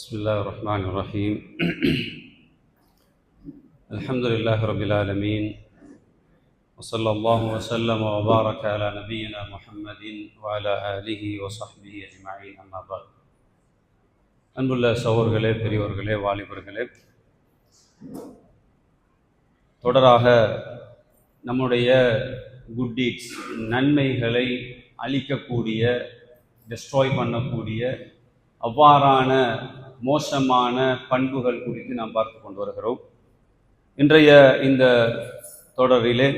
بسم الله الرحمن الرحيم الحمد لله رب العالمين وصلى الله وسلم وبارك على نبينا محمد وعلى آله وصحبه أجمعين أما بعد அன்புள்ள சகோதர்களே பெரியவர்களே வாலிபர்களே தொடராக நம்முடைய குட் டீட்ஸ் நன்மைகளை அழிக்கக்கூடிய டெஸ்ட்ராய் பண்ணக்கூடிய அவ்வாறான மோசமான பண்புகள் குறித்து நாம் பார்த்து கொண்டு வருகிறோம். இன்றைய இந்த தொடரிலே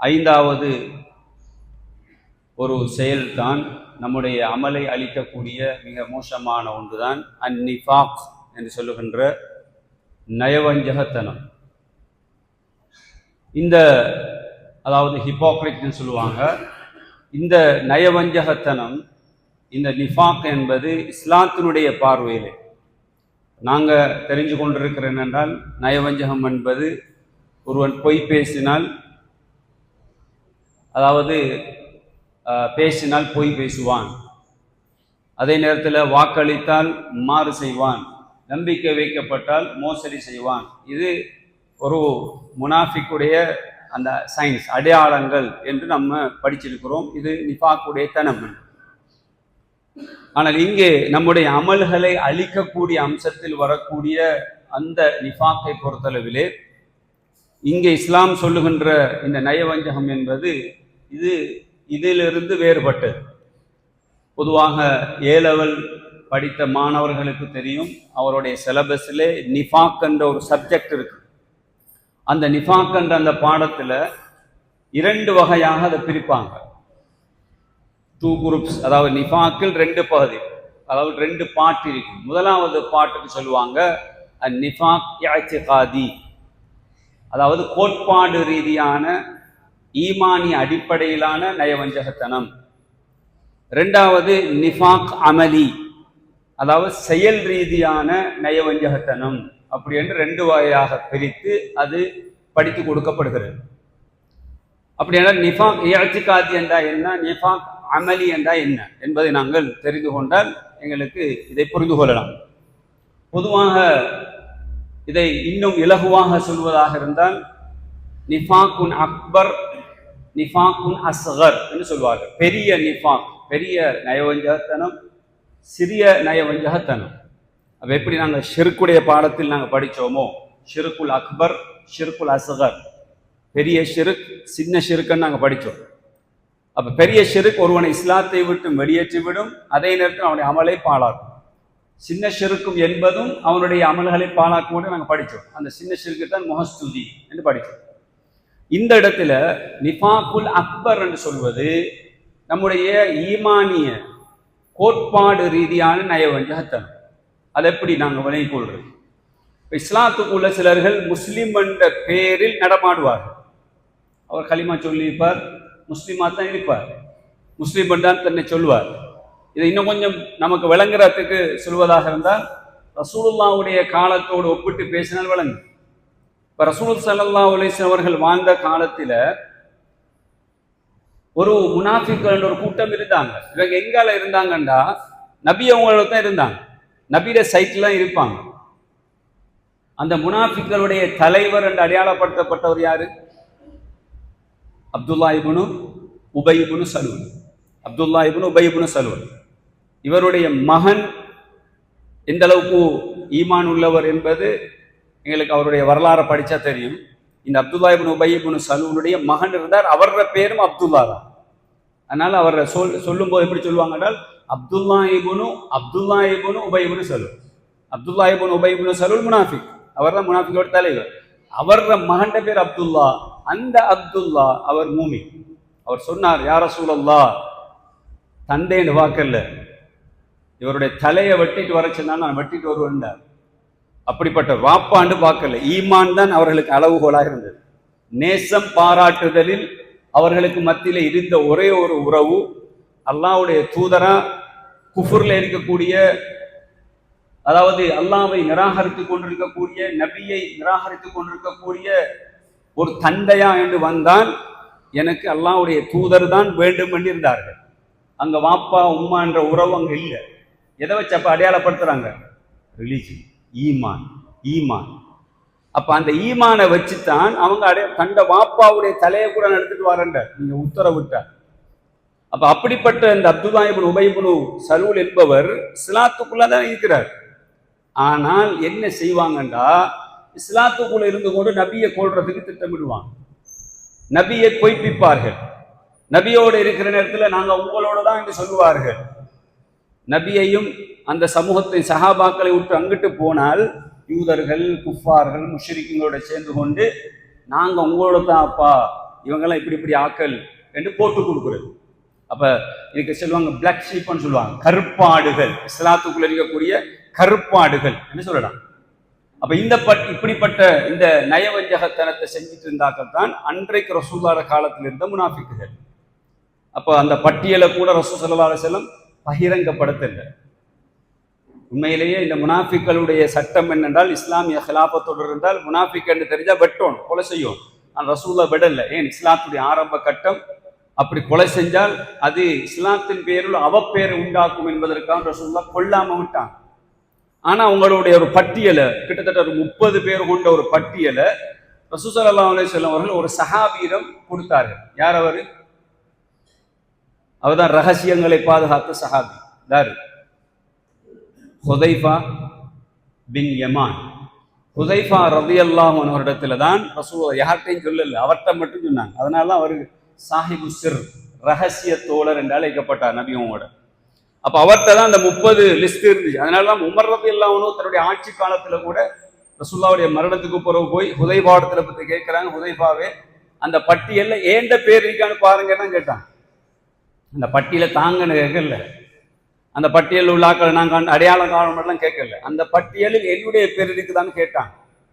ஐந்தாவது ஒரு செயல்தான் நம்முடைய அமலை அளிக்கக்கூடிய மிக மோசமான ஒன்றுதான் அந்நிஃபாக் என்று சொல்லுகின்ற நயவஞ்சகத்தனம். இந்த அதாவது ஹிப்போக்ரிட்னு சொல்லுவாங்க இந்த நயவஞ்சகத்தனம் இந்த நிஃபாக் என்பது இஸ்லாத்தினுடைய பார்வையிலே நாங்கள் தெரிஞ்சு கொண்டிருக்கிறேன் என்றால் நயவஞ்சகம் என்பது ஒருவன் பொய் பேசினால் அதாவது பேசினால் பொய் பேசுவான். அதே நேரத்தில் வாக்களித்தால் மாறு செய்வான். நம்பிக்கை வைக்கப்பட்டால் மோசடி செய்வான். இது ஒரு முனாஃபிக்குடைய அந்த சயின்ஸ் அடையாளங்கள் என்று நம்ம படிச்சிருக்கிறோம். இது நிஃபாக்குடைய தனம். ஆனால் இங்கே நம்முடைய அமல்களை அழிக்கக்கூடிய அம்சத்தில் வரக்கூடிய அந்த நிஃபாக்கை பொறுத்தளவிலே இங்கே இஸ்லாம் சொல்லுகின்ற இந்த நயவஞ்சகம் என்பது இது இதிலிருந்து வேறுபட்டது. பொதுவாக ஏ லெவல் படித்த மாணவர்களுக்கு தெரியும். அவருடைய சிலபஸிலே நிஃபாக் என்ற ஒரு சப்ஜெக்ட் இருக்கு. அந்த நிஃபாக் என்ற அந்த பாடத்தில் இரண்டு வகையாக அதை பிரிப்பாங்க. டூ குரூப்ஸ் அதாவது நிஃபாக்கில் ரெண்டு பகுதி அதாவது ரெண்டு பாட்டு இருக்கும். முதலாவது பாட்டுக்கு சொல்லுவாங்க நிஃபாக் அதாவது கோட்பாடு ரீதியான ஈமானி அடிப்படையிலான நயவஞ்சகத்தனம். ரெண்டாவது நிஃபாக் அமலி அதாவது செயல் ரீதியான நயவஞ்சகத்தனம். அப்படி என்று ரெண்டு வகையாக பிரித்து அது படித்து கொடுக்கப்படுகிறது. அப்படின்னா நிஃபாக் இயற்சிக்காதி என்றால் என்ன? நிஃபாக் அமலி என்றால் என்ன என்பதை நாங்கள் தெரிந்து கொண்டால் எங்களுக்கு இதை புரிந்து கொள்ளலாம். பொதுவாக இதை இன்னும் இலகுவாக சொல்வதாக இருந்தால் நிஃபாக்குன் அக்பர் நிஃபாக்குன் அஸ்கர் என்று சொல்வார்கள். பெரிய நிஃபாக் பெரிய நயவஞ்சகத்தனம் சிறிய நயவஞ்சகத்தனம். அப்போ எப்படி நாங்கள் ஷிருக்குடைய பாடத்தில் நாங்கள் படித்தோமோ? ஷிருக்குல் அக்பர் ஷிருக்குல் அஸ்கர். பெரிய ஷிருக் சின்ன ஷிருக்குன்னு நாங்கள் படித்தோம். அப்போ பெரிய ஷிருக் ஒருவனை இஸ்லாத்தை விட்டு வெளியேற்றிவிடும் அதே நேரத்தில் அவனுடைய அமலை பாழாக்கும். சின்ன ஷிருக்கும் என்பதும் அவனுடைய அமல்களை பாழாக்கும் நாங்கள் படித்தோம் அந்த சின்ன ஷிருக்கு தான் முகஸ்துதி என்று படித்தோம் இந்த இடத்துல நிபாக்குல் அக்பர் என்று சொல்வது நம்முடைய ஈமானிய கோட்பாடு ரீதியான நயவஞ்சகத்தனம். அதை எப்படி நாங்கள் விலகி கொள்றது? இப்போ இஸ்லாத்துக்குள்ள சிலர்கள் முஸ்லீம் என்ற பெயரில் நடமாடுவார்கள். அவர் களிமா சொல்லியிருப்பார் முஸ்லீமாக தான் இருப்பார். முஸ்லீம் தான் தன்னை சொல்வார். இதை இன்னும் கொஞ்சம் நமக்கு விளங்குறதுக்கு சொல்வதாக இருந்தால் ரசூலுல்லாவுடைய காலத்தோடு ஒப்பிட்டு பேசினால் விளங்கு இப்போ ரசூல் சல்லா அலிஸ்லாம் அவர்கள் வாழ்ந்த காலத்தில் ஒரு முனாஃபிக்கள் ஒரு கூட்டம் இருந்தாங்க. இவங்க எங்கால இருந்தாங்கண்டா நபி அவங்களோட தான் இருந்தாங்க. நபியிட தான் இருப்பாங்க. அந்த முனாஃபிக்களுடைய தலைவர் என்று அடையாளப்படுத்தப்பட்டவர் யாரு? அப்துல்லா இபுனு உபைபுனு சலூல் அப்துல்லா இபுனு உபைபுனு சலூல் இவருடைய மகன் எந்த அளவுக்கு ஈமான் உள்ளவர் என்பது எங்களுக்கு அவருடைய வரலாறை படித்தா தெரியும். இந்த அப்துல்லா இபுன் உபை சலூனுடைய மகன் இருந்தார். அவரோட பேரும் அப்துல்லா தான். அதனால் அவர் சொல் சொல்லும்போது எப்படி சொல்லுவாங்க அப்துல்லா இபுனு அப்துல்லா இபுனு உபை இபுனு சலூல் அப்துல்லா இபுன் உபை இபுனு சலூல் முனாஃபிக். அவர் தான் முனாஃபிக்கோட தலைவர். அவரோட மகன்ட பேர் அப்துல்லா. அந்த அப்துல்லா அவர் மூமி. அவர் சொன்னார் யார சூழல்லா தந்தைன்னு வாக்கல்ல. இவருடைய தலையை வெட்டிட்டு வர நான் வெட்டிட்டு வருவேன்டார். அப்படிப்பட்ட வாப்பாண்டு பார்க்கல ஈமான் தான் அவர்களுக்கு அளவுகோலாக இருந்தது. நேசம் பாராட்டுதலில் அவர்களுக்கு மத்தியில் இருந்த ஒரே ஒரு உறவு அல்லாவுடைய தூதரா குஃபுர்ல இருக்கக்கூடிய அதாவது அல்லாவை நிராகரித்துக் கொண்டிருக்கக்கூடிய நபியை நிராகரித்துக் கொண்டிருக்கக்கூடிய ஒரு தந்தையா என்று வந்தால் எனக்கு அல்லாவுடைய தூதர் தான் வேண்டும் என்று இருந்தார்கள். அங்க வாப்பா உம்மா என்ற உறவு அங்க இல்லை. எதை வச்சு அப்ப அடையாளப்படுத்துறாங்க? ரிலீஜன் ஈமான் ஈமான். அப்ப அந்த ஈமானை வச்சுத்தான் அவங்க அடைய கண்ட வாப்பாவுடைய தலையை கூட நான் எடுத்துட்டு வரேன்ட நீங்க உத்தரவிட்டார் அப்ப அப்படிப்பட்ட இந்த அப்துல்லாஹிபின் உபயபுனு சலூல் என்பவர் இஸ்லாத்துக்குள்ள தான் இருக்கிறார். ஆனால் என்ன செய்வாங்கண்டா? இஸ்லாத்துக்குள்ள இருந்து கொண்டு நபியை கொள்றதுக்கு திட்டமிடுவாங்க. நபியை பொய்ப்பிப்பார்கள். நபியோடு இருக்கிற நேரத்தில் நாங்கள் உங்களோட தான் என்று சொல்லுவார்கள். நபியையும் அந்த சமூகத்தை சஹாபாக்களை விட்டு அங்கிட்டு போனால் யூதர்கள் குஃபார்கள் முஷ்ரிக்குங்களோட சேர்ந்து கொண்டு நாங்கள் உங்களோட தான் அப்பா இவங்கெல்லாம் இப்படி இப்படி ஆக்கல் என்று போட்டு கொடுக்குறது. அப்போ இதுக்கு சொல்லுவாங்க பிளாக் ஷீப்னு சொல்லுவாங்க. கருப்பாடுகள். இஸ்லாத்துக்குள்ள இருக்கக்கூடிய கருப்பாடுகள் என்ன சொல்லலாம். அப்ப இந்த பட் இப்படிப்பட்ட இந்த நயவஞ்சகத்தனத்தை செஞ்சுட்டு இருந்தாக்கத்தான் அன்றைக்கு ரசூல்லார காலத்தில் இருந்த முனாஃபிக்குகள். அப்போ அந்த பட்டியலை கூட ரசூ சல்லா செல்லம் பகிரங்கப்படுத்தலை. உண்மையிலேயே இந்த முனாஃபிக்களுடைய சட்டம் என்னென்றால் இஸ்லாமிய ஹிலாபத்தோடு இருந்தால் முனாஃபிக் என்று வெட்டோம் கொலை செய்யும். ஆனால் ரசூல்லா விடலை. ஏன்? இஸ்லாத்துடைய ஆரம்ப கட்டம் அப்படி கொலை செஞ்சால் அது இஸ்லாத்தின் பேரில் அவப்பேரை உண்டாக்கும் என்பதற்காக ரசூல்லா கொல்லாம விட்டான். ஆனா உங்களுடைய ஒரு பட்டியலை கிட்டத்தட்ட ஒரு முப்பது பேர் கொண்ட ஒரு பட்டியலை ரசூசல்லா அலி செல்லம் அவர்கள் ஒரு சஹாபீரம் கொடுத்தார்கள். யார் அவர்? அவர்தான் ரகசியங்களை பாதுகாத்த சஹாபி. யாரு? ஹுதைஃபா பின் யமான். ஹுதைஃபா ரதி அல்லாஹன் அவரிடத்துல தான் ரசூ யார்கிட்டையும் சொல்லல. அவர்கிட்ட மட்டும் சொன்னாங்க. அதனால தான் அவருக்கு சாஹிபு சிர் ரகசிய தோழர் என்று அழைக்கப்பட்டார் நபியோட அப்ப அவர்கிட்ட தான் அந்த முப்பது லிஸ்ட் இருந்துச்சு. அதனால தான் உமர் ரதி அல்லாஹனும் தன்னுடைய ஆட்சி காலத்துல கூட ரசுல்லாவுடைய மரணத்துக்கு பிறகு போய் ஹுதைபாடத்துல பத்தி கேட்கிறாங்க ஹுதைபாவே அந்த பட்டியல்ல ஏண்ட பேர் இருக்கான்னு பாருங்கன்னு கேட்டான். அந்த பட்டியலை தாங்கன்னு கேட்கல. அந்த பட்டியலில் உள்ளாக்கள் நாங்கள் அடையாளம் காரணமெல்லாம் கேட்கல. அந்த பட்டியலில் என்னுடைய பேர் இருக்குதான்னு கேட்டான்.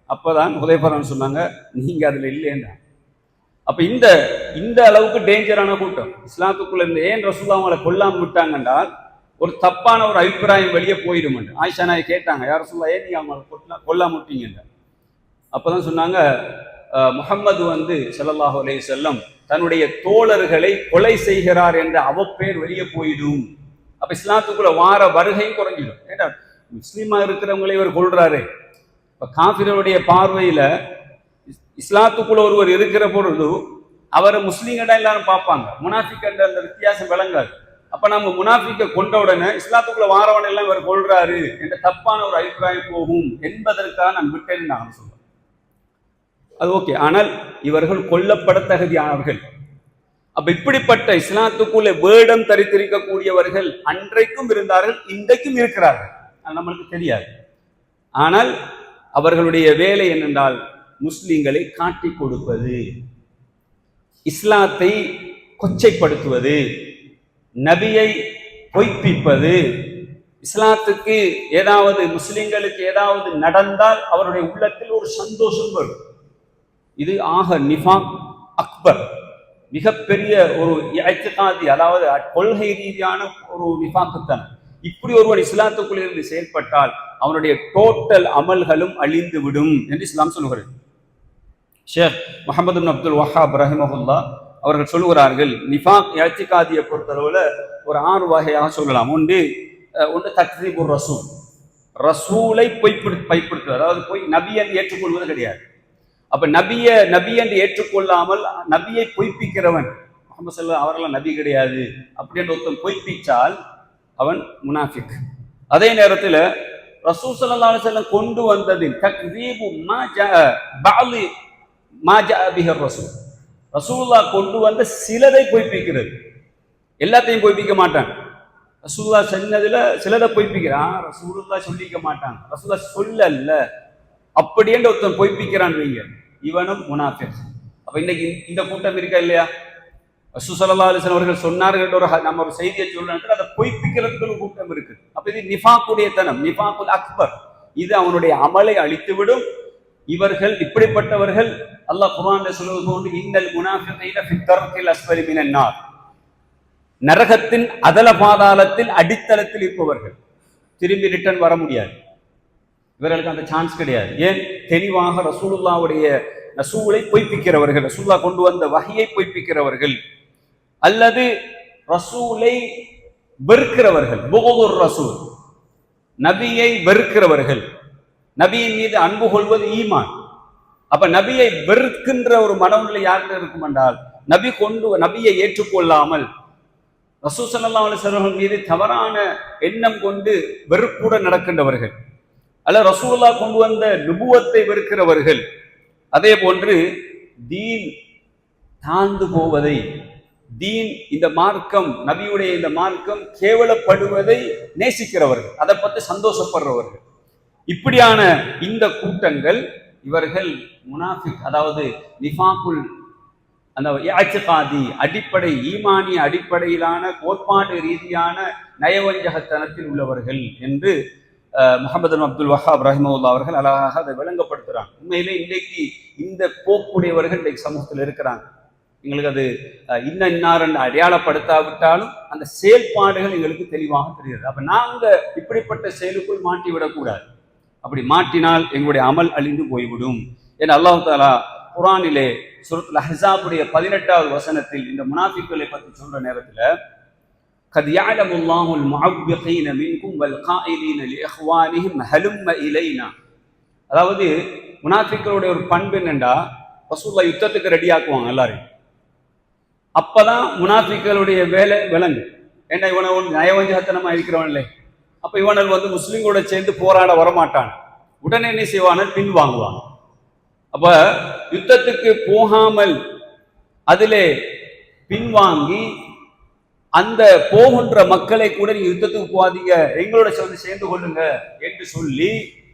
அப்போதான் உதயபரன் சொன்னாங்க நீங்கள் அதில் இல்லைன்னா அப்போ இந்த இந்த அளவுக்கு டேஞ்சரான கூட்டம். இஸ்லாத்துக்குள்ள இருந்து ஏன் ரசூல்லா அவங்களை கொல்லாமல் விட்டாங்கன்றால் ஒரு தப்பான ஒரு அபிப்பிராயம் வெளியே போயிடும் ஆயிஷா நாய் கேட்டாங்க யாரும் சொல்லா ஏன் நீங்க அவங்களை கொல்லா கொல்லாம விட்டீங்க சொன்னாங்க முகம்மது வந்து ஸல்லல்லாஹு அலே செல்லம் தன்னுடைய தோழர்களை கொலை செய்கிறார் என்ற அவப்பேர் வெளியே போயிடும். அப்ப இஸ்லாத்துக்குள்ள வார வருகையும் குறைஞ்சிடும். ஏன்னா முஸ்லீமா இருக்கிறவங்களை இவர் கொள்றாரு இப்ப காஃபிரருடைய பார்வையில இஸ்- இஸ்லாத்துக்குள்ள ஒருவர் இருக்கிற பொழுது அவரை முஸ்லீம்கிட்ட எல்லாரும் பார்ப்பாங்க. முனாஃபிக் என்ற அந்த வித்தியாசம் விளங்காது. அப்ப நம்ம முனாஃபிக்க கொண்ட உடனே இஸ்லாத்துக்குள்ள வாரவன் எல்லாம் இவர் கொள்றாரு என்ற தப்பான ஒரு அபிப்பிராயம் போகும் என்பதற்காக நான் விட்டேன் நான் சொல்றேன். அது ஓகே. ஆனால் இவர்கள் கொல்லப்பட தகுதியானவர்கள் அப்ப இப்படிப்பட்ட இஸ்லாத்துக்குள்ளே வேடம் தரித்திருக்கக்கூடியவர்கள் அன்றைக்கும் இருந்தார்கள் இன்றைக்கும் இருக்கிறார்கள். அது நம்மளுக்கு தெரியாது. ஆனால் அவர்களுடைய வேலை என்னென்றால் முஸ்லிம்களை காட்டிக் கொடுப்பது இஸ்லாத்தை கொச்சைப்படுத்துவது. நபியை பொய்ப்பிப்பது. இஸ்லாத்துக்கு ஏதாவது முஸ்லிம்களுக்கு ஏதாவது நடந்தால் அவருடைய உள்ளத்தில் ஒரு சந்தோஷம் வரும். இது ஆக நிஃபாக் அக்பர். மிகப்பெரிய ஒரு ஐக்கியதாதி அதாவது கொள்கை ரீதியான ஒரு நிஃபாக்குத்தனம். இப்படி ஒருவன் இஸ்லாத்துக்குள் இருந்து செயல்பட்டால் அவனுடைய டோட்டல் அமல்களும் அழிந்து விடும் என்று இஸ்லாம் சொல்லுகிறது. ஷேக் முகமது அப்துல் வஹாப் ரஹிமஹுல்லா அவர்கள் சொல்லுகிறார்கள் நிஃபாக் இயற்சிகாதியை பொறுத்தளவில் ஒரு ஆறு வகையாக சொல்லலாம் ஒன்று அஹ், ஒன்று தக்ரீபுர் ரசூல் ரசூலை பொய்ப்பிடு பைப்படுத்துவது அதாவது போய் நபி என்று ஏற்றுக்கொள்வது கிடையாது அப்போ நபிய நபி என்று ஏற்றுக்கொள்ளாமல் நபியை பொய்ப்பிக்கிறவன் முகமது சல்லா அவரெல்லாம் நபி கிடையாது அப்படின்ற ஒருத்தன் பொய்ப்பிச்சால் அவன் முனாஃபிக் அதே நேரத்தில் ரசூல் சல்லா அலைஹி கொண்டு வந்ததின் தக்ரீபு மா ஜா மா ஜா பிஹர் ரசூல் ரசூல்லா கொண்டு வந்த சிலதை பொய்ப்பிக்கிறது. எல்லாத்தையும் பொய்ப்பிக்க மாட்டான். ரசூல்லா சொன்னதுல சிலதை பொய்ப்பிக்கிறான். ரசூல்லா சொல்லிக்க மாட்டான். ரசூல்லா சொல்லல்ல அப்படின்ற ஒருத்தன் பொய்ப்பிக்கிறான் வைங்க. இவனும் முனாஃபிர் அப்ப இன்னைக்கு இந்த கூட்டம் இருக்கா இல்லையா? ரசூசல்லா அலிசன் அவர்கள் சொன்னார்கள் ஒரு நம்ம ஒரு செய்தியை சொல்லணும் அதை பொய்ப்பிக்கிறதுக்கு ஒரு கூட்டம் இருக்கு. அப்ப இது நிஃபாக்குடைய தனம் நிஃபாக்குல் அக்பர். இது அவனுடைய அமலை அழித்துவிடும். இவர்கள் இப்படிப்பட்டவர்கள் அல்லாஹ் குரான் சொல்வது போன்று இன்னல் முனாஃபிகீன ஃபி தர்கில் நார். நரகத்தின் அதல பாதாளத்தில் அடித்தளத்தில் இருப்பவர்கள். திரும்பி ரிட்டர்ன் வர முடியாது. இவர்களுக்கு அந்த சான்ஸ் கிடையாது. ஏன்? தெளிவாக ரசூலுல்லாவுடைய ரசூலை பொய்ப்பிக்கிறவர்கள் ரசூல்லா கொண்டு வந்த வகையை பொய்ப்பிக்கிறவர்கள் அல்லது ரசூலை வெறுக்கிறவர்கள் புகதூர் ரசூல் நபியை வெறுக்கிறவர்கள் நபியின் மீது அன்பு கொள்வது ஈமான். அப்ப நபியை வெறுக்கின்ற ஒரு மனநிலை யாருக்கு இருக்கும் என்றால் நபி கொண்டு நபியை ஏற்றுக்கொள்ளாமல் ரசூசல்லா அலிஸ்வர்கள் மீது தவறான எண்ணம் கொண்டு வெறுப்புடன் நடக்கின்றவர்கள் அல்ல ரசூல்லா கொண்டு வந்த நுபுவத்தை வெறுக்கிறவர்கள் அதே போன்று தீன் தாழ்ந்து போவதை தீன் இந்த மார்க்கம் நபியுடைய இந்த மார்க்கம் கேவலப்படுவதை நேசிக்கிறவர்கள் அதை பற்றி சந்தோஷப்படுறவர்கள். இப்படியான இந்த கூட்டங்கள் இவர்கள் முனாஃபிக் அதாவது நிஃபாக்குல் அந்த யாச்சிகாதி அடிப்படை ஈமானிய அடிப்படையிலான கோட்பாடு ரீதியான நயவஞ்சகத்தனத்தில் உள்ளவர்கள் என்று முகமது அப்துல் வஹாப் ரஹிமவுல்லா அவர்கள் அழகாக அதை விளங்கப்படுத்துகிறாங்க உண்மையிலே இன்றைக்கு இந்த போக்குடையவர்கள் இன்றைக்கு சமூகத்தில் இருக்கிறாங்க. எங்களுக்கு அது இன்ன இன்னாரன் அடையாளப்படுத்தாவிட்டாலும் அந்த செயல்பாடுகள் எங்களுக்கு தெளிவாக தெரிகிறது. அப்போ நாங்கள் இப்படிப்பட்ட செயலுக்குள் மாட்டி விடக்கூடாது அப்படி மாட்டினால் எங்களுடைய அமல் அழிந்து போய்விடும் என் அல்லாஹு தாலா குரானிலே சுரத்துல ஹசாபுடைய பதினெட்டாவது வசனத்தில் இந்த முனாஃபிக்களை பற்றி சொல்ற நேரத்தில் قد يعلم الله المعوقين منكم والقائلين لإخوانهم هلم إلينا அதாவது முனாஃபிக்களுடைய ஒரு பண்பு என்னண்டா ரசூல்லா யுத்தத்துக்கு ரெடி ஆக்குவாங்க எல்லாரையும் அப்பதான் முனாஃபிக்களுடைய வேலை விலங்கு ஏன்னா இவனை நயவஞ்சகத்தனமா இருக்கிறவன் இல்லை அப்ப இவனல் வந்து முஸ்லிம்களோட சேர்ந்து போராட வரமாட்டான். உடனே என்ன செய்வான? பின் வாங்குவான். அப்ப யுத்தத்துக்கு போகாமல் அதிலே பின்வாங்கி அந்த போகின்ற மக்களை கூட நீங்க யுத்தத்துக்கு போகாதீங்க. எங்களோட சேர்ந்து சேர்ந்து கொள்ளுங்க என்று சொல்லி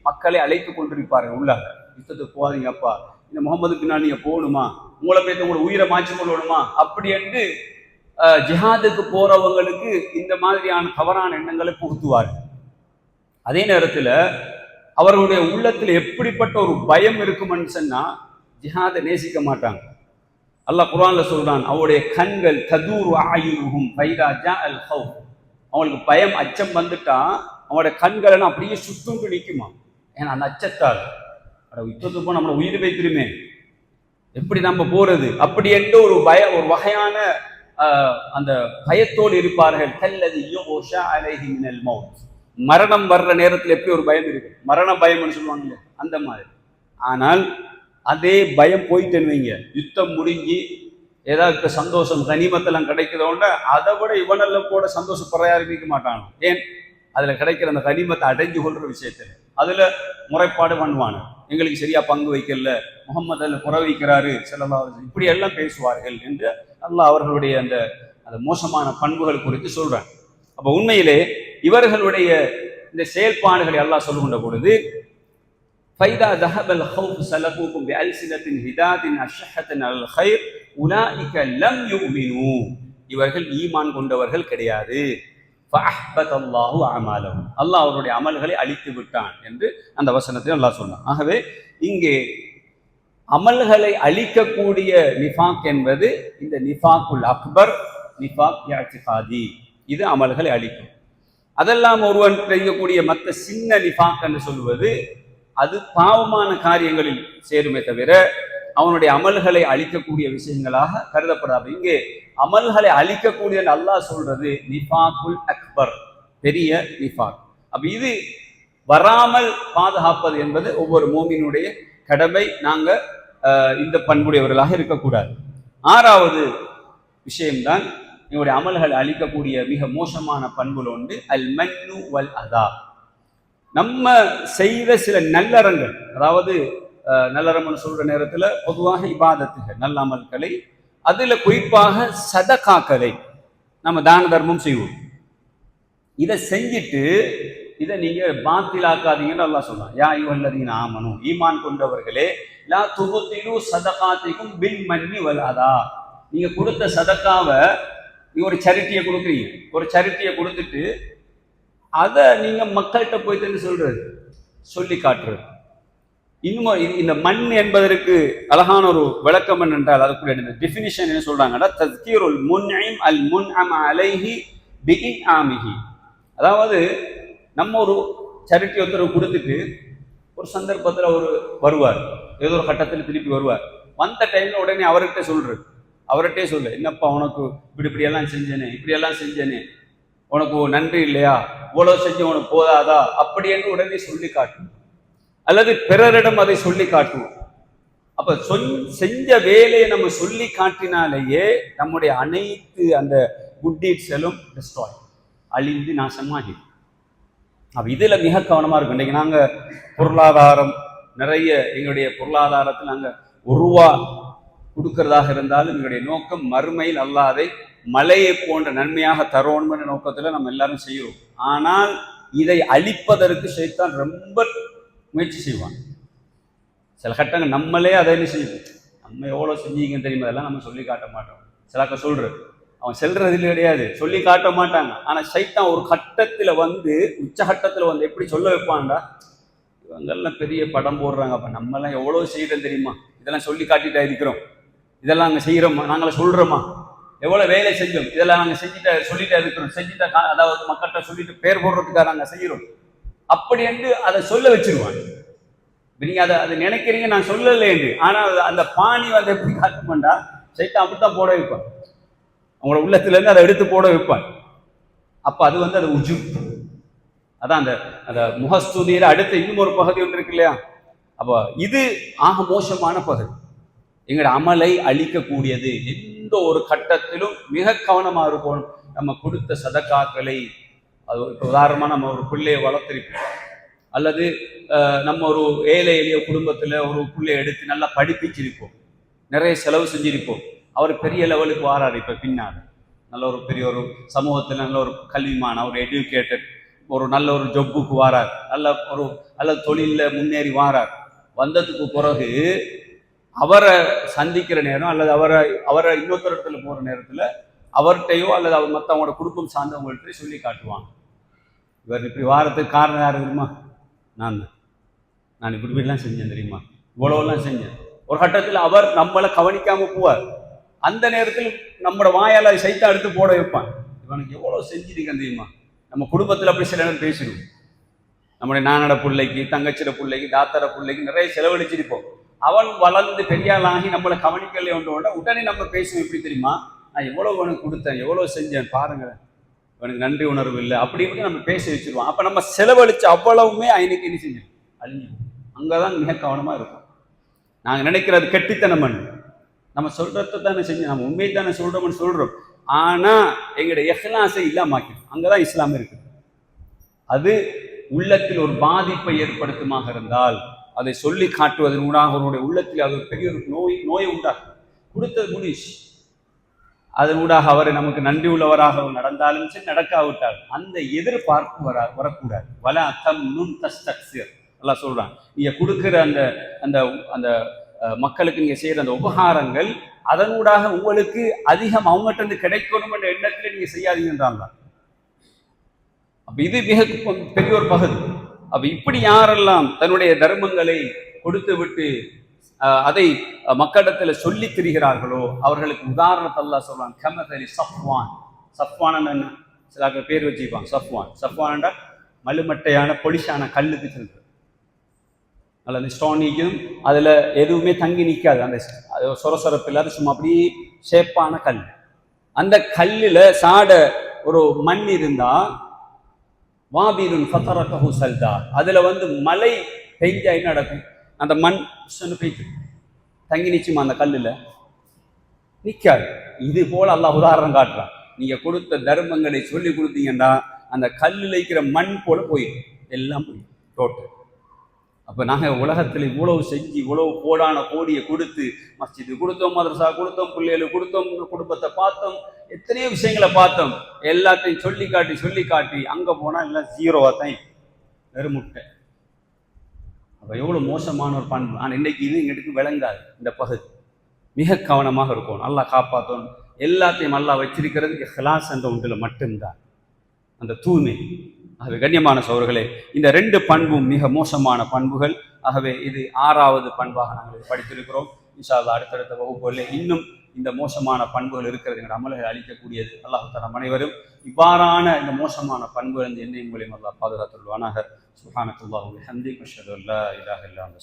மக்களை அழைத்து கொண்டிருப்பார்கள் உள்ளாக. யுத்தத்துக்கு போகாதீங்க அப்பா இந்த முகமது பின்னால் நீங்க போகணுமா? உங்களை போய் உங்களை உயிரை மாற்றி கொள்ளணுமா? அப்படி என்று ஜிஹாதுக்கு போறவங்களுக்கு இந்த மாதிரியான தவறான எண்ணங்களை புகுத்துவார்கள். அதே நேரத்தில் அவர்களுடைய உள்ளத்தில் எப்படிப்பட்ட ஒரு பயம் இருக்குமென்னு சொன்னா ஜிஹாதை நேசிக்க மாட்டாங்க. அல்லாஹ் குரான்ல சொல்றான் அவருடைய கண்கள் ததூர் ஆயுருகும் பைதா அல் ஹவு அவங்களுக்கு பயம் அச்சம் வந்துட்டா அவனோட கண்களை அப்படியே சுட்டுண்டு நிற்குமா ஏன்னா அந்த அச்சத்தால் அட யுத்தத்துக்கு போய் நம்மளை உயிர் வைத்திருமே. எப்படி நம்ம போறது? அப்படி என்று ஒரு பய ஒரு வகையான அந்த பயத்தோடு இருப்பார்கள். கல்லதியும் யோஷா அலைஹி மினல் மவுத் மரணம் வர்ற நேரத்தில் எப்படி ஒரு பயம் இருக்கு? மரண பயம்னு சொல்லுவாங்க அந்த மாதிரி. ஆனால் அதே பயம் போயிட்டேன்னு வைங்க. யுத்தம் முடிஞ்சு ஏதாவது சந்தோஷம் கனிமத்தெல்லாம் கிடைக்கிறதோட அதை விட இவனெல்லாம் கூட சந்தோஷப்படுற யாரும் இருக்க மாட்டான்? ஏன்? அதில் கிடைக்கிற அந்த கனிமத்தை அடைஞ்சு கொள்ற விஷயத்தில். அதில் முறைப்பாடு பண்ணுவான எங்களுக்கு சரியா பங்கு வைக்கல முகமது அதில் குறை வைக்கிறாரு செல்லல்லா இப்படி எல்லாம் பேசுவார்கள் என்று அல்லாஹ் அவர்களுடைய அந்த அந்த மோசமான பண்புகள் குறித்து சொல்றாங்க அப்போ உண்மையிலே இவர்களுடைய இந்த செயல்பாடுகளை அல்லாஹ் சொல்லுகின்ற பொழுது فإذا ذهب الخوف سلكوكم بألسنة هداد أشحة على الخير أولئك لم يؤمنوا இவர்கள் ஈமான் கொண்டவர்கள் கிடையாது அல்லாஹ் அவருடைய அமல்களை அழித்து விட்டான் என்று அந்த வசனத்தை அல்லாஹ் சொன்னான் ஆகவே இங்கே அமல்களை அழிக்கக்கூடிய நிஃபாக் என்பது இந்த நிஃபாக்குல் அக்பர் நிஃபாக் யாச்சிகாதி இது அமல்களை அழிக்கும். அதெல்லாம் ஒருவன் செய்யக்கூடிய மற்ற சின்ன நிஃபாக் என்று சொல்வது அது பாவமான காரியங்களில் சேருமே தவிர அவனுடைய அமல்களை அழிக்கக்கூடிய விஷயங்களாக கருதப்படாது. இங்கே அமல்களை அழிக்கக்கூடிய அல்லாஹ் சொல்றது நிஃபாக்குல் அக்பர். பெரிய நிஃபாக். அப்ப இது வராமல் பாதுகாப்பது என்பது ஒவ்வொரு மோமினுடைய கடமை. நாங்க இந்த பண்புடையவர்களாக இருக்கக்கூடாது. ஆறாவது விஷயம்தான் என்னுடைய அமல்கள் அளிக்கக்கூடிய மிக மோசமான பண்புல ஒன்று அல் மன்னு வல் அதா நம்ம செய்த சில நல்லறங்கள் அதாவது நல்லறம்னு சொல்ற நேரத்தில் பொதுவாக இபாதத்துகள் நல்ல அமல்களை அதுல குறிப்பாக சதகாக்களை நம்ம தான தர்மம் செய்வோம். இதை செஞ்சுட்டு இதை நீங்க பாத்திலாக்காதீங்கன்னு அல்லா சொல்லலாம் யா இவல்லதீன் ஆமனும் ஈமான் கொண்டவர்களே லா துபுத்திலு சதகாத்திக்கும் பின் மன்னி வலாதா நீங்க கொடுத்த சதக்காவை நீங்க ஒரு சரிட்டியை கொடுக்குறீங்க. ஒரு சரிட்டியை கொடுத்துட்டு அதை நீங்க மக்கள்கிட்ட போயிட்டு சொல்றது சொல்லி காட்டுறது. இன்னும் இந்த மண் என்பதற்கு அழகான ஒரு விளக்கம் என்றால் அதுக்குள்ள டெஃபினிஷன் என்ன சொல்றாங்கன்னா தஸ்கீருல் முன்ஐம் அல் முன் அம் அலைஹி பிகின் ஆமிஹி அதாவது நம்ம ஒரு சரிட்டி ஒருத்தர் கொடுத்துட்டு ஒரு சந்தர்ப்பத்தில் ஒரு வருவார். ஏதோ ஒரு கட்டத்தில் திருப்பி வருவார். வந்த டைமில் உடனே அவர்கிட்ட சொல்றது அவர்கிட்டே சொல்லு. என்னப்பா உனக்கு இப்படி இப்படியெல்லாம் செஞ்சேனே இப்படியெல்லாம் செஞ்சேனே. உனக்கு நன்றி இல்லையா? உலோ செஞ்சு உனக்கு போதாதா? அப்படி என்று உடனே சொல்லி காட்டுவோம் அல்லது பிறரிடம் அதை சொல்லி காட்டுவோம். அப்ப சொல் செஞ்ச வேலையை நம்ம சொல்லி காட்டினாலேயே நம்முடைய அனைத்து அந்த குட் டீட்ஸலும் டிஸ்ட்ராய் அழிந்து நாசமாகி. அப்ப இதுல மிக கவனமா இருக்கும் இன்னைக்கு நாங்க பொருளாதாரம் நிறைய எங்களுடைய பொருளாதாரத்தில் நாங்க ஒரு ரூபா கொடுக்கறதாக இருந்தாலும் எங்களுடைய நோக்கம் மறுமையில் அல்லாதை மலையை போன்ற நன்மையாக தரோணும்ன்ற நோக்கத்துல நம்ம எல்லாரும் செய்கிறோம். ஆனால் இதை அழிப்பதற்கு சைத்தான் ரொம்ப முயற்சி செய்வான். சில கட்டங்கள் நம்மளே அதை என்ன செய்யும்? நம்ம எவ்வளோ செஞ்சீங்கன்னு தெரியுமா? அதெல்லாம் நம்ம சொல்லி காட்ட மாட்டோம். சிலக்க சொல்றது அவன் செல்றது இல்லை கிடையாது. சொல்லி காட்ட மாட்டாங்க. ஆனால் சைத்தான் ஒரு கட்டத்தில் வந்து உச்சகட்டத்துல வந்து எப்படி சொல்ல வைப்பான்டா? இவங்கெல்லாம் பெரிய படம் போடுறாங்க. அப்போ நம்மெல்லாம் எவ்வளோ செய்கிறோம் தெரியுமா? இதெல்லாம் சொல்லி காட்டிட்டா இருக்கிறோம். இதெல்லாம் நாங்கள் செய்கிறோமா நாங்களாம் சொல்கிறோமா எவ்வளோ வேலை செஞ்சோம்? இதெல்லாம் நாங்கள் செஞ்சுட்டா சொல்லிட்டா இருக்கிறோம். செஞ்சுட்டா கா- அதாவது மக்கள்கிட்ட சொல்லிட்டு பேர் போடுறதுக்காக நாங்கள் செய்கிறோம் அப்படி என்று அதை சொல்ல வச்சிருவான் நீங்க அதை அதை நினைக்கிறீங்க நான் சொல்லலை என்று. ஆனால் அந்த பாணி வந்து எப்படி காட்டுமாண்டா சைத்தான் அப்படித்தான் போட வைப்பான். அவங்களோட உள்ளத்துல இருந்து அதை எடுத்து போட வைப்பான். அப்போ அது வந்து அது உஜு அதான் அந்த அந்த முகஸ்துதியில் அடுத்த இன்னும் ஒரு பகுதி ஒன்று இருக்கு இல்லையா? அப்போ இது ஆக மோசமான பகுதி. எங்களோட அமலை அழிக்கக்கூடியது. எந்த ஒரு கட்டத்திலும் மிக கவனமாக இருக்கணும் நம்ம கொடுத்த சதக்காக்களை அது இப்போ உதாரணமாக நம்ம ஒரு பிள்ளையை வளர்த்திருப்போம் அல்லது நம்ம ஒரு ஏழை எளிய குடும்பத்தில் ஒரு பிள்ளையை எடுத்து நல்லா படிப்பிச்சிருப்போம். நிறைய செலவு செஞ்சிருப்போம். அவர் பெரிய லெவலுக்கு வாராரு இப்போ பின்னால் நல்ல ஒரு பெரிய ஒரு சமூகத்தில் நல்ல ஒரு கல்விமான ஒரு எஜுகேட்டட் ஒரு நல்ல ஒரு ஜொப்புக்கு வாரார். நல்ல ஒரு நல்ல தொழிலில் முன்னேறி வாரார். வந்ததுக்கு பிறகு அவரை சந்திக்கிற நேரம் அல்லது அவரை அவரை இன்னொருத்தரத்தில் போகிற நேரத்தில் அவர்கிட்டயோ அல்லது அவர் மற்றவங்களோட குடும்பம் சார்ந்தவங்கள்ட்ட சொல்லி காட்டுவாங்க. இவர் இப்படி வாரத்துக்கு காரணம் யார் தெரியுமா? நான் நான் இப்படி இப்படிலாம் செஞ்சேன் தெரியுமா? இவ்வளோலாம் செஞ்சேன். ஒரு கட்டத்தில் அவர் நம்மளை கவனிக்காமல் போவார். அந்த நேரத்தில் நம்மளோட வாயால் சைத்தா எடுத்து போட வைப்பான். இவனுக்கு எவ்வளோ செஞ்சிருக்கேன் தெரியுமா? நம்ம குடும்பத்தில் அப்படி சில நேரம் பேசிடுவோம். நம்முடைய நானட பிள்ளைக்கு தங்கச்சிட பிள்ளைக்கு தாத்தர பிள்ளைக்கு நிறைய செலவழிச்சிருப்போம். அவன் வளர்ந்து பெரியாளாகி நம்மளை கவனிக்கலை உடனே நம்ம பேசுவோம். எப்படி தெரியுமா? நான் எவ்வளோ உனக்கு கொடுத்தேன் எவ்வளோ செஞ்சேன் பாருங்க அவனுக்கு நன்றி உணர்வு இல்லை. அப்படி இப்படி நம்ம பேசி வச்சிருவோம். அப்போ நம்ம செலவழிச்ச அவ்வளவுமே அயனுக்கு என்ன செஞ்சிடும் அழிஞ்சு அங்கதான் மிக கவனமாக இருக்கும் நாங்கள் நினைக்கிறது கெட்டித்தனமன் நம்ம சொல்கிறத தானே செஞ்சு நம்ம உண்மையை தானே சொல்கிறோம்னு சொல்கிறோம் ஆனால் எங்களுடைய எஹ்லாஸை அங்கே தான் இஸ்லாம் இருக்குது அது உள்ளத்தில் ஒரு பாதிப்பை ஏற்படுத்துமாக இருந்தால் அதை சொல்லி காட்டுவதன் ஊடாக அவருடைய உள்ளத்தில் அது ஒரு பெரிய ஒரு நோய் நோயை உண்டாக்கும். கொடுத்தது முடிச்சு அதனூடாக அவர் நமக்கு நன்றி உள்ளவராக நடந்தாலும் சரி நடக்காவிட்டால் அந்த எதிர்பார்ப்பு வரா வரக்கூடாது. வல அத்தம் நுண் தஸ்தக்சிர் எல்லாம் சொல்கிறான் நீங்க கொடுக்கிற அந்த அந்த அந்த மக்களுக்கு நீங்க செய்யற அந்த உபகாரங்கள் அதனூடாக உங்களுக்கு அதிகம் அவங்ககிட்ட இருந்து கிடைக்கணும் என்ற எண்ணத்தில் நீங்க செய்யாதீங்கன்றாங்க. அப்ப இது மிக பெரிய ஒரு பகுதி. அப்ப இப்படி யாரெல்லாம் தன்னுடைய தர்மங்களை கொடுத்து விட்டு அதை அஹ், மக்களிடத்துல சொல்லி திரிகிறார்களோ அவர்களுக்கு உதாரணத்தை அல்லாஹ் சொல்றான். கமதலி சஃப்வான். சஃப்வான் என்ன? சில பேர் வச்சுப்பான் சஃப்வான். சஃப்வான்டா மலுமட்டையான பொலிஷான கல்லுக்கு சென்று அல்ல அந்த ஸ்டோனிக்கும் அதில் எதுவுமே தங்கி நிற்காது அந்த அது சொரசொரப்பு இல்லாத சும்மா அப்படியே ஷேப்பான கல். அந்த கல்லில் சாட ஒரு மண் இருந்தால் வாபீருன் ஃபத்தரகஹு சல்தா. அதில் வந்து மலை பெஞ்சா என்ன நடக்கும்? அந்த மண் சொன்னு பெய்து தங்கி நிச்சயமா அந்த கல்லில் நிற்காது இது போல் அல்லாஹ் உதாரணம் காட்டுறான். நீங்கள் கொடுத்த தர்மங்களை சொல்லி கொடுத்தீங்கன்னா அந்த கல்லில் இருக்கிற மண் போல போயிடும். எல்லாம் போயிடும். டோட்டல் அப்போ நாங்கள் உலகத்தில் இவ்வளவு செஞ்சு இவ்வளவு கோடான கோடியை கொடுத்து மஸ்ஜிது கொடுத்தோம் மதரசா கொடுத்தோம் பிள்ளைகளுக்கு கொடுத்தோம் குடும்பத்தை பார்த்தோம் எத்தனையோ விஷயங்களை பார்த்தோம். எல்லாத்தையும் சொல்லி காட்டி சொல்லி காட்டி அங்கே போனால் எல்லாம் ஜீரோவாக தான் வெறுமுட்டை எவ்வளோ மோசமான ஒரு பண்பு. ஆனால் இன்னைக்கு இது எங்களுக்கு விளங்காது. இந்த பகுதி மிக கவனமாக இருக்கும் நல்லா காப்பாற்றணும் எல்லாத்தையும் நல்லா வச்சிருக்கிறது இஹ்லாஸ் என்ற ஒன்றில் மட்டும்தான். அந்த தூய்மை. ஆகவே கண்ணியமான சோர்களே இந்த ரெண்டு பண்பும் மிக மோசமான பண்புகள். ஆகவே இது ஆறாவது பண்பாக நாங்கள் படித்திருக்கிறோம். இன்ஷா அல்லாஹ் அடுத்தடுத்த வகுப்புகளில் இன்னும் இந்த மோசமான பண்புகள் இருக்கிறது எங்கள் அமல்களை அளிக்கக்கூடியது. அல்லாஹு தரம் அனைவரும் இவ்வாறான இந்த மோசமான பண்புகள் இந்த எண்ணெய் மூலியம் அல்லா பாதுகாத்துள்வானாக சுஹானத்துல்லாஹு ஹந்தி மஷது அல்லா இலாஹ் இல்லா அந்த